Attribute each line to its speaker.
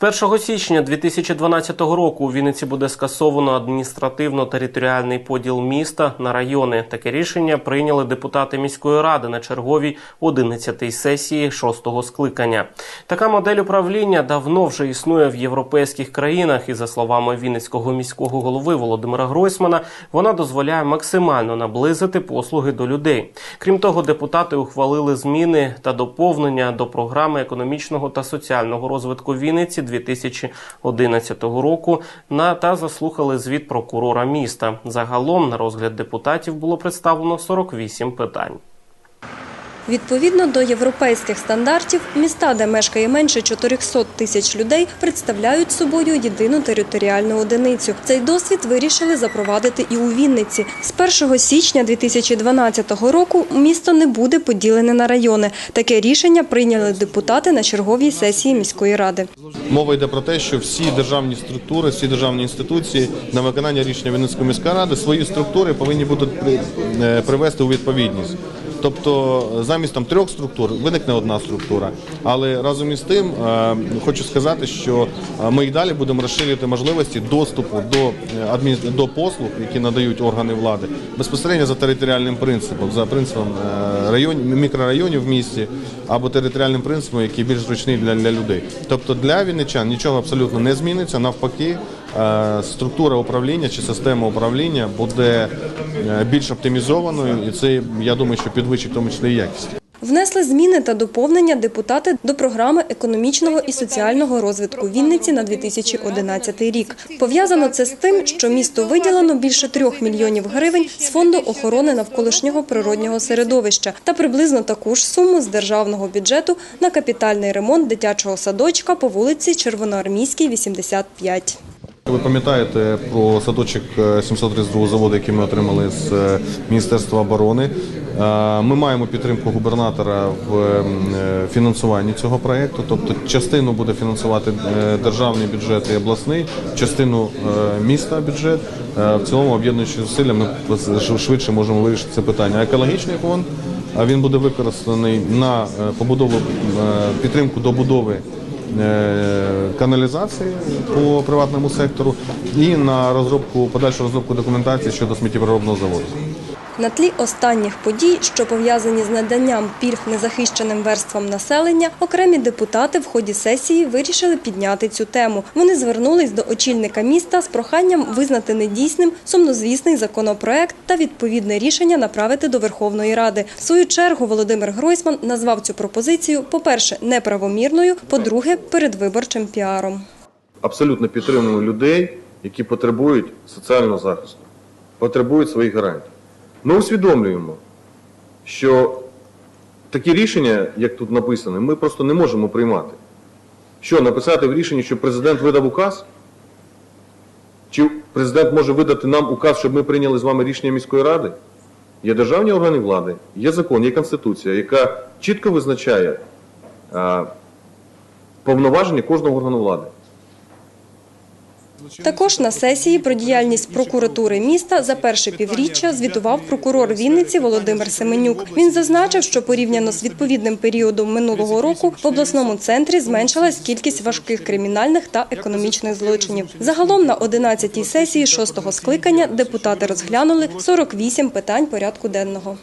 Speaker 1: З 1 січня 2012 року у Вінниці буде скасовано адміністративно-територіальний поділ міста на райони. Таке рішення прийняли депутати міської ради на черговій 11-й сесії 6-го скликання. Така модель управління давно вже існує в європейських країнах, і за словами Вінницького міського голови Володимира Гройсмана, вона дозволяє максимально наблизити послуги до людей. Крім того, депутати ухвалили зміни та доповнення до програми економічного та соціального розвитку Вінниці 2011 року на та заслухали звіт прокурора міста. Загалом на розгляд депутатів було представлено 48 питань.
Speaker 2: Відповідно до європейських стандартів, міста, де мешкає менше 400 тисяч людей, представляють собою єдину територіальну одиницю. Цей досвід вирішили запровадити і у Вінниці. З 1 січня 2012 року місто не буде поділене на райони. Таке рішення прийняли депутати на черговій сесії міської ради.
Speaker 3: Мова йде про те, що всі державні структури, всі державні інституції на виконання рішення Вінницької міської ради свої структури повинні будуть е, привести у відповідність. Тобто замість там трьох структур виникне одна структура. Але разом із тим е, хочу сказати, що е, ми і далі будемо розширювати можливості доступу до е, до послуг, які надають органи влади, безпосередньо за територіальним принципом, за принципом е, районів, мікрорайонів в місті або територіальним принципом, який більш зручний для, для людей. Тобто для вінничан нічого абсолютно не зміниться. Навпаки, е, структура управління чи система управління буде е, більш оптимізованою, і це я думаю, що підвищить в тому числі якість.
Speaker 2: Внесли зміни та доповнення депутати до програми економічного і соціального розвитку Вінниці на 2011 рік. Пов'язано це з тим, що місту виділено більше трьох мільйонів гривень з фонду охорони навколишнього природнього середовища та приблизно таку ж суму з державного бюджету на капітальний ремонт дитячого садочка по вулиці Червоноармійській, 85.
Speaker 3: Ви пам'ятаєте про садочок е, 732 заводу, який ми отримали з е, Міністерства оборони. Е, Ми маємо підтримку губернатора в ем, е, фінансуванні цього проєкту. Тобто частину буде фінансувати е, державний бюджет і обласний, частину е, міста бюджет. Е, В цілому об'єднуючи зусилля, ми швидше можемо вирішити це питання. Екологічний фонд він буде використаний на е, побудову е, підтримку добудови е, каналізації по приватному сектору і на розробку подальшу розробку документації щодо сміттєпереробного заводу.
Speaker 2: На тлі останніх подій, що пов'язані з наданням пільг незахищеним верствам населення, окремі депутати в ході сесії вирішили підняти цю тему. Вони звернулись до очільника міста з проханням визнати недійсним сумнозвісний законопроект та відповідне рішення направити до Верховної Ради. В свою чергу Володимир Гройсман назвав цю пропозицію, по-перше, неправомірною, по-друге, передвиборчим піаром.
Speaker 3: Абсолютно підтримуємо людей, які потребують соціального захисту, потребують своїх гарантій. Ми усвідомлюємо, що такі рішення, як тут написано, ми просто не можемо приймати. Що, написати в рішенні, що президент видав указ? Чи президент може видати нам указ, щоб ми прийняли з вами рішення міської ради? Є державні органи влади, є закон, є конституція, яка чітко визначає повноваження кожного органу влади.
Speaker 2: Також на сесії про діяльність прокуратури міста за перше півріччя звітував прокурор Вінниці Володимир Семенюк. Він зазначив, що порівняно з відповідним періодом минулого року в обласному центрі зменшилась кількість важких кримінальних та економічних злочинів. Загалом на 11-й сесії шостого скликання депутати розглянули 48 питань порядку денного.